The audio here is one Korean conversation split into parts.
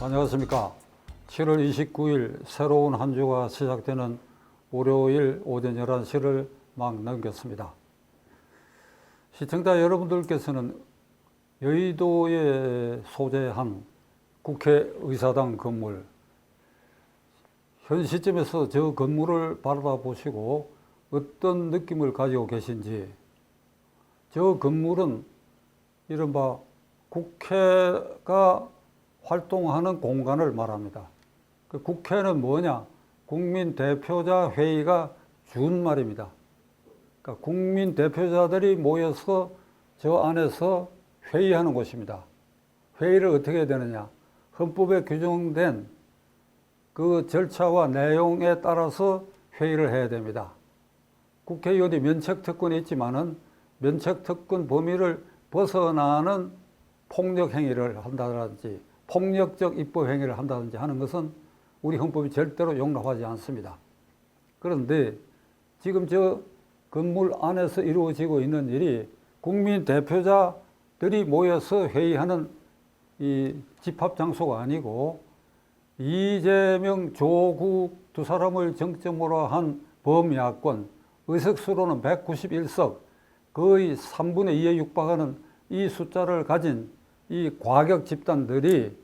안녕하십니까. 7월 29일 새로운 한 주가 시작되는 월요일 오전 11시를 막 넘겼습니다. 시청자 여러분들께서는 여의도에 소재한 국회의사당 건물, 현 시점에서 저 건물을 바라보시고 어떤 느낌을 가지고 계신지, 저 건물은 이른바 국회가 활동하는 공간을 말합니다. 그 국회는 뭐냐? 국민 대표자 회의가 준 말입니다. 그러니까 국민 대표자들이 모여서 저 안에서 회의하는 곳입니다. 회의를 어떻게 되느냐? 헌법에 규정된 그 절차와 내용에 따라서 회의를 해야 됩니다. 국회의원이 면책 특권이 있지만은 면책 특권 범위를 벗어나는 폭력 행위를 한다든지 폭력적 입법 행위를 한다든지 하는 것은 우리 헌법이 절대로 용납하지 않습니다. 그런데 지금 저 건물 안에서 이루어지고 있는 일이 국민 대표자들이 모여서 회의하는 이 집합 장소가 아니고 이재명, 조국 두 사람을 정점으로 한 범야권 의석수로는 191석 거의 3분의 2에 육박하는 이 숫자를 가진 이 과격 집단들이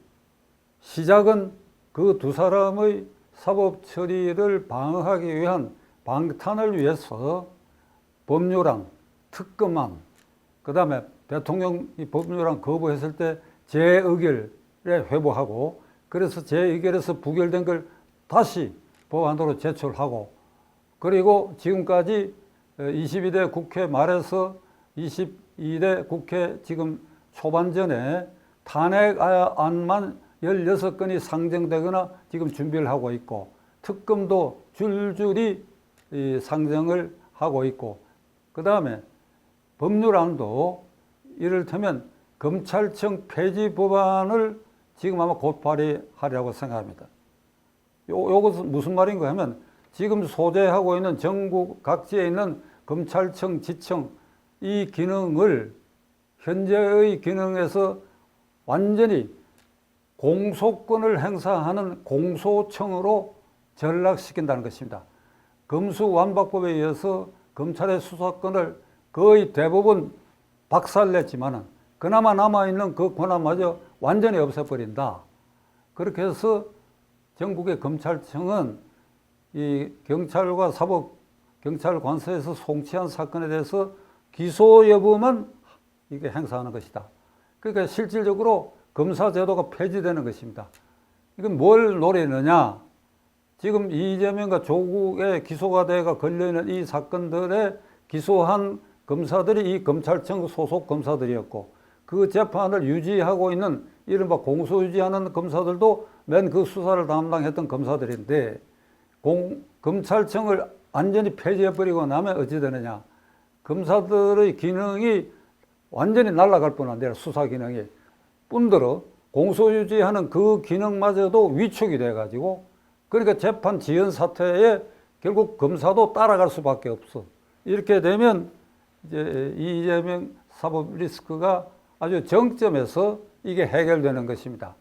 시작은 그 두 사람의 사법 처리를 방어하기 위한 방탄을 위해서 법률안, 특검안, 그 다음에 대통령이 법률안 거부했을 때 재의결에 회부하고 그래서 재의결에서 부결된 걸 다시 법안으로 제출하고 그리고 지금까지 22대 국회 말에서 22대 국회 지금 초반전에 탄핵안만 16건이 상정되거나 지금 준비를 하고 있고 특검도 줄줄이 이 상정을 하고 있고 그 다음에 법률안도 이를테면 검찰청 폐지 법안을 지금 아마 곧 발의하려고 생각합니다. 요, 요것은 무슨 말인가 하면 지금 소재하고 있는 전국 각지에 있는 검찰청, 지청 이 기능을 현재의 기능에서 완전히 공소권을 행사하는 공소청으로 전락시킨다는 것입니다. 검수완박법에 의해서 검찰의 수사권을 거의 대부분 박살냈지만은 그나마 남아있는 그 권한마저 완전히 없애버린다. 그렇게 해서 전국의 검찰청은 이 경찰과 사법 경찰 관서에서 송치한 사건에 대해서 기소 여부만 이게 행사하는 것이다. 그러니까 실질적으로 검사 제도가 폐지되는 것입니다. 이건 뭘 노리느냐? 지금 이재명과 조국의 기소가 돼가 걸려있는 이 사건들에 기소한 검사들이 이 검찰청 소속 검사들이었고 그 재판을 유지하고 있는 이른바 공소 유지하는 검사들도 맨 그 수사를 담당했던 검사들인데 공, 검찰청을 완전히 폐지해버리고 나면 어찌 되느냐. 검사들의 기능이 완전히 날아갈 뿐 아니라 수사 기능이 뿐더러 공소유지하는 그 기능마저도 위축이 돼가지고 그러니까 재판 지연 사태에 결국 검사도 따라갈 수밖에 없어. 이렇게 되면 이제 이재명 사법 리스크가 아주 정점에서 이게 해결되는 것입니다.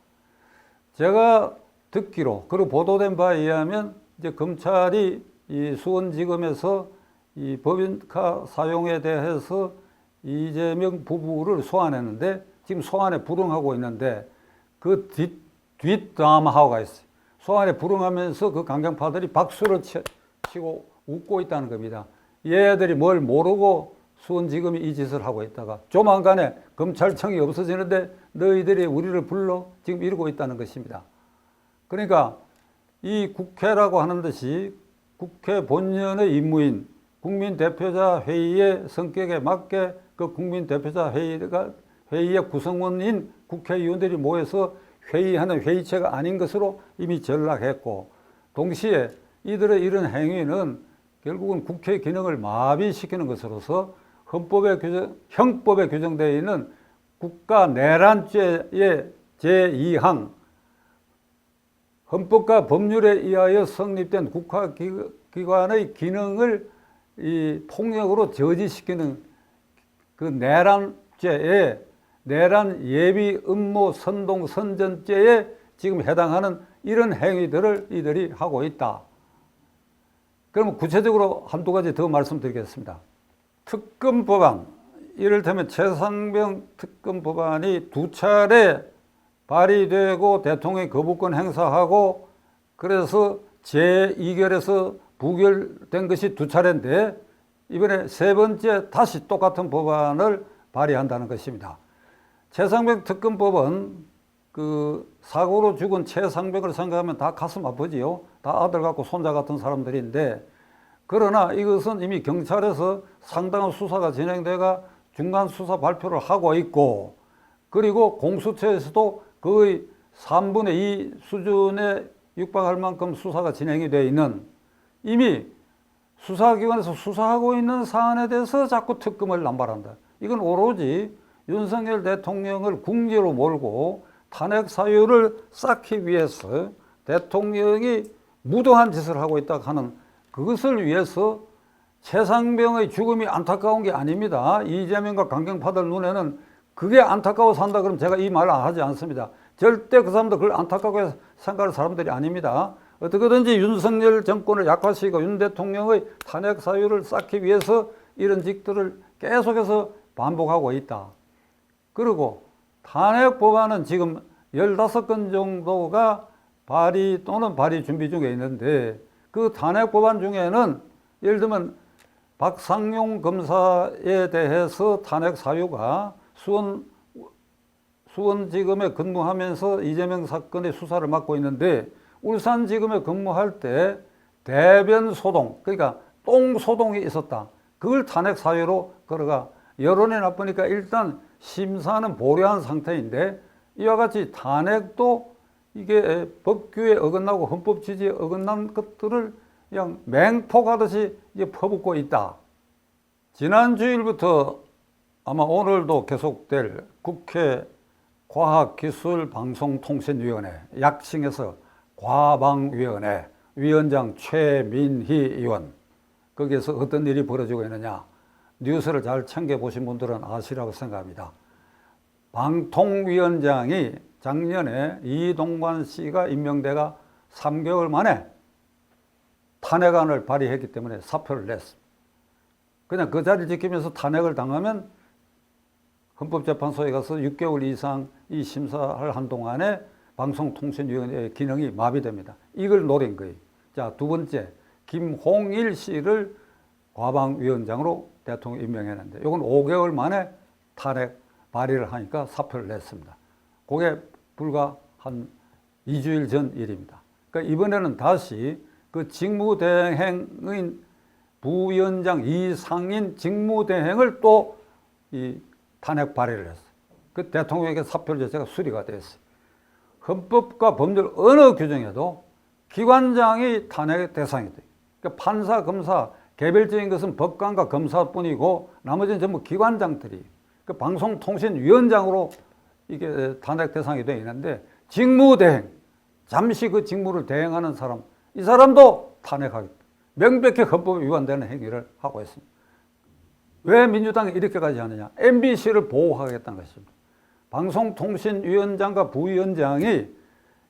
제가 듣기로 그리고 보도된 바에 의하면 이제 검찰이 이 수원지검에서 이 법인카 사용에 대해서 이재명 부부를 소환했는데 지금 소환에 불응하고 있는데 그 뒷, 뒷드라마가 있어요. 소환에 불응하면서 그 강경파들이 박수를 치, 치고 웃고 있다는 겁니다. 얘들이 뭘 모르고 수원지검이 이 짓을 하고 있다가 조만간에 검찰청이 없어지는데 너희들이 우리를 불러 지금 이러고 있다는 것입니다. 그러니까 이 국회라고 하는 것이 국회 본연의 임무인 국민 대표자 회의의 성격에 맞게 그 국민 대표자 회의가 회의의 구성원인 국회의원들이 모여서 회의하는 회의체가 아닌 것으로 이미 전락했고 동시에 이들의 이런 행위는 결국은 국회 기능을 마비시키는 것으로서 헌법에 규정, 형법에 규정되어 있는 국가 내란죄의 제2항 헌법과 법률에 의하여 성립된 국가기관의 기능을 이 폭력으로 저지시키는 그 내란죄에 내란 예비 음모 선동 선전죄에 지금 해당하는 이런 행위들을 이들이 하고 있다. 그러면 구체적으로 한두 가지 더 말씀드리겠습니다. 특검 법안, 이를테면 최상병 특검 법안이 두 차례 발의되고 대통령이 거부권 행사하고 그래서 제2결에서 부결된 것이 두 차례인데 이번에 세 번째 다시 똑같은 법안을 발의한다는 것입니다. 최상병 특검법은 그 사고로 죽은 최상병을 생각하면 다 가슴 아프지요. 다 아들 같고 손자 같은 사람들인데 그러나 이것은 이미 경찰에서 상당한 수사가 진행돼가 중간 수사 발표를 하고 있고 그리고 공수처에서도 거의 3분의 2 수준에 육박할 만큼 수사가 진행이 돼 있는 이미 수사기관에서 수사하고 있는 사안에 대해서 자꾸 특검을 남발한다. 이건 오로지 윤석열 대통령을 궁지로 몰고 탄핵 사유를 쌓기 위해서 대통령이 무도한 짓을 하고 있다 하는 그것을 위해서 최상병의 죽음이 안타까운 게 아닙니다. 이재명과 강경파들 눈에는 그게 안타까워 산다 그러면 제가 이 말을 하지 않습니다. 절대 그 사람들 그걸 안타깝게 생각할 사람들이 아닙니다. 어떻게든지 윤석열 정권을 약화시키고 윤 대통령의 탄핵 사유를 쌓기 위해서 이런 직들을 계속해서 반복하고 있다. 그리고 탄핵 법안은 지금 15건 정도가 발의 또는 발의 준비 중에 있는데 그 탄핵 법안 중에는 예를 들면 박상용 검사에 대해서 탄핵 사유가 수원 수원지검에 근무하면서 이재명 사건의 수사를 맡고 있는데 울산지검에 근무할 때 대변 소동 그러니까 똥 소동이 있었다. 그걸 탄핵 사유로 걸어가 여론이 나쁘니까 일단 심사는 보류한 상태인데 이와 같이 탄핵도 이게 법규에 어긋나고 헌법 취지에 어긋난 것들을 그냥 맹폭하듯이 이제 퍼붓고 있다. 지난 주일부터 아마 오늘도 계속될 국회 과학기술방송통신위원회 약칭해서 과방위원회 위원장 최민희 의원 거기에서 어떤 일이 벌어지고 있느냐 뉴스를 잘 챙겨 보신 분들은 아시라고 생각합니다. 방통위원장이 작년에 이동관 씨가 임명돼가 3개월 만에 탄핵안을 발의했기 때문에 사표를 냈습니다. 그냥 그 자리를 지키면서 탄핵을 당하면 헌법재판소에 가서 6개월 이상 이 심사할 한동안에 방송통신위원회의 기능이 마비됩니다. 이걸 노린 거예요. 자, 두 번째, 김홍일 씨를 과방위원장으로 대통령 임명했는데, 이건 5개월 만에 탄핵 발의를 하니까 사표를 냈습니다. 그게 불과 한 2주일 전 일입니다. 그러니까 이번에는 다시 그 직무대행인 부위원장 이상인 직무대행을 또 이 탄핵 발의를 했어요. 그 대통령에게 사표 자체가 수리가 됐어요. 헌법과 법률 어느 규정에도 기관장이 탄핵의 대상이 돼요. 그러니까 판사, 검사, 개별적인 것은 법관과 검사뿐이고 나머지는 전부 기관장들이 그 방송통신위원장으로 이게 탄핵 대상이 되어 있는데 직무대행, 잠시 그 직무를 대행하는 사람, 이 사람도 탄핵하겠다. 명백히 헌법에 위반되는 행위를 하고 있습니다. 왜 민주당이 이렇게까지 하느냐? MBC를 보호하겠다는 것입니다. 방송통신위원장과 부위원장이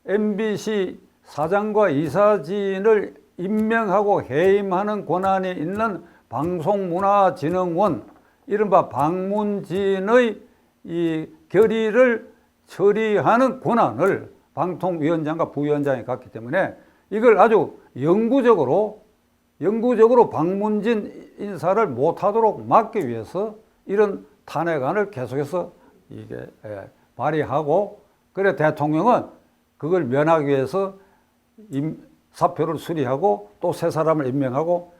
MBC 사장과 이사진을 임명하고 해임하는 권한이 있는 방송문화진흥원, 이른바 방문진의 이 결의를 처리하는 권한을 방통위원장과 부위원장이 갖기 때문에 이걸 아주 영구적으로 영구적으로 방문진 인사를 못하도록 막기 위해서 이런 탄핵안을 계속해서 이게 예, 발의하고 그래 대통령은 그걸 면하기 위해서 임, 사표를 수리하고 또새 사람을 임명하고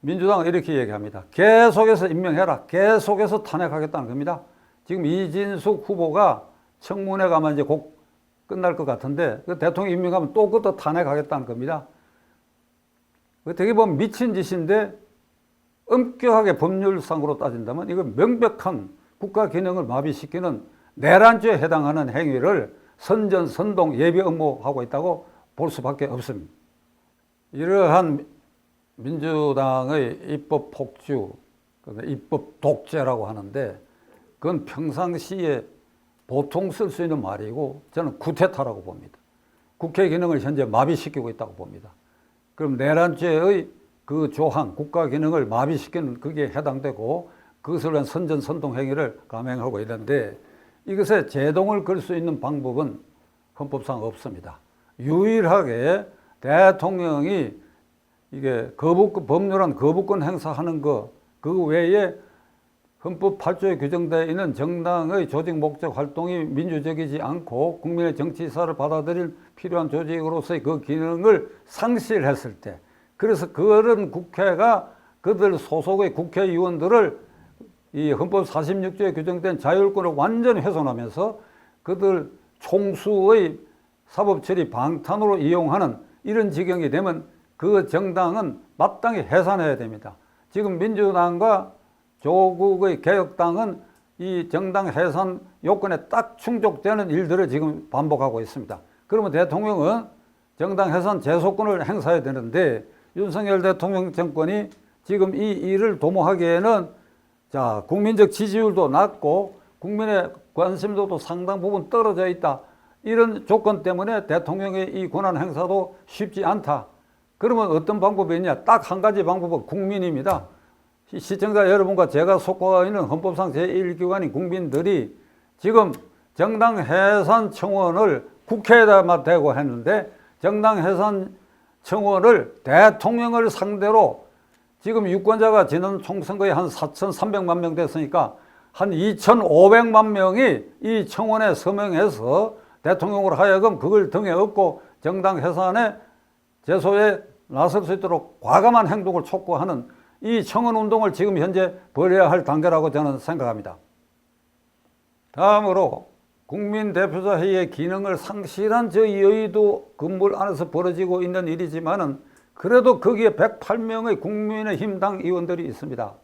민주당은 이렇게 얘기합니다. 계속해서 임명해라. 계속해서 탄핵하겠다는 겁니다. 지금 이진숙 후보가 청문회 가면 이제 곧 끝날 것 같은데 그 대통령 임명하면 또 그것도 탄핵하겠다는 겁니다. 어떻게 보면 미친 짓인데 엄격하게 법률상으로 따진다면 이건 명백한 국가 기능을 마비시키는 내란죄에 해당하는 행위를 선전, 선동, 예비 업무하고 있다고 볼 수밖에 없습니다. 이러한 민주당의 입법 폭주, 입법 독재라고 하는데 그건 평상시에 보통 쓸 수 있는 말이고 저는 구태타라고 봅니다. 국회 기능을 현재 마비시키고 있다고 봅니다. 그럼 내란죄의 그 조항, 국가 기능을 마비시키는 그게 해당되고 그것을 위한 선전 선동 행위를 감행하고 있는데 이것에 제동을 걸 수 있는 방법은 헌법상 없습니다. 유일하게 대통령이 이게 거부 법률안 거부권 행사하는 거 그 외에 헌법 8조에 규정되어 있는 정당의 조직 목적 활동이 민주적이지 않고 국민의 정치 의사를 받아들일 필요한 조직으로서의 그 기능을 상실했을 때 그래서 그런 국회가 그들 소속의 국회의원들을 이 헌법 46조에 규정된 자율권을 완전히 훼손하면서 그들 총수의 사법 처리 방탄으로 이용하는 이런 지경이 되면 그 정당은 마땅히 해산해야 됩니다. 지금 민주당과 조국의 개혁당은 이 정당 해산 요건에 딱 충족되는 일들을 지금 반복하고 있습니다. 그러면 대통령은 정당 해산 제소권을 행사해야 되는데 윤석열 대통령 정권이 지금 이 일을 도모하기에는 자 국민적 지지율도 낮고 국민의 관심도도 상당 부분 떨어져 있다. 이런 조건 때문에 대통령의 이 권한 행사도 쉽지 않다. 그러면 어떤 방법이 있냐? 딱 한 가지 방법은 국민입니다. 시- 시청자 여러분과 제가 속하고 있는 헌법상 제1기관인 국민들이 지금 정당 해산 청원을 국회에다만 대고 했는데 정당 해산 청원을 대통령을 상대로 지금 유권자가 지난 총선거에 한 4,300만 명 됐으니까 한 2,500만 명이 이 청원에 서명해서 대통령으로 하여금 그걸 등에 업고 정당 해산에 제소에 나설 수 있도록 과감한 행동을 촉구하는 이 청원 운동을 지금 현재 벌여야 할 단계라고 저는 생각합니다. 다음으로 국민대표자 회의의 기능을 상실한 저 여의도 건물 안에서 벌어지고 있는 일이지만은 그래도 거기에 108명의 국민의힘 당 의원들이 있습니다.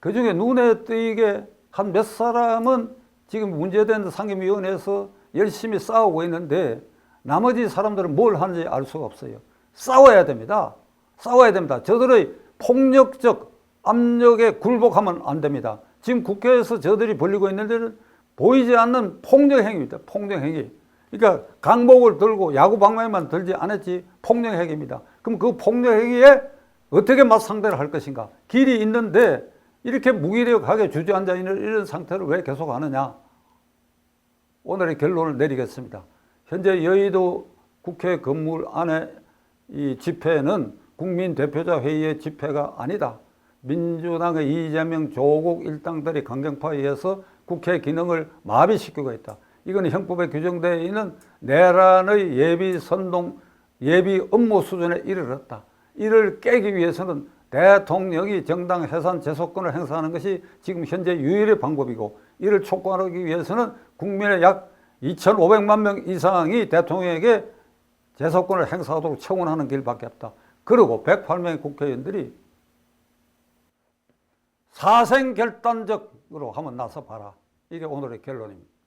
그 중에 눈에 띄게 한 몇 사람은 지금 문제된 상임위원회에서 열심히 싸우고 있는데 나머지 사람들은 뭘 하는지 알 수가 없어요. 싸워야 됩니다. 싸워야 됩니다. 저들의 폭력적 압력에 굴복하면 안 됩니다. 지금 국회에서 저들이 벌리고 있는 데는 보이지 않는 폭력 행위입니다. 폭력 행위. 그러니까 강목을 들고 야구 방망이만 들지 않았지 폭력 행위입니다. 그럼 그 폭력 행위에 어떻게 맞상대를 할 것인가? 길이 있는데 이렇게 무기력하게 주저앉아 있는 이런 상태를 왜 계속 하느냐? 오늘의 결론을 내리겠습니다. 현재 여의도 국회 건물 안에 이 집회는 국민 대표자 회의의 집회가 아니다. 민주당의 이재명 조국 일당들이 강경파에 의해서 국회 기능을 마비시키고 있다. 이건 형법에 규정되어 있는 내란의 예비 선동, 예비 업무 수준에 이르렀다. 이를 깨기 위해서는 대통령이 정당 해산 제소권을 행사하는 것이 지금 현재 유일의 방법이고 이를 촉구하기 위해서는 국민의 약 2,500만 명 이상이 대통령에게 제소권을 행사하도록 청원하는 길밖에 없다. 그리고 108명의 국회의원들이 사생결단적으로 한번 나서 봐라. 이게 오늘의 결론입니다.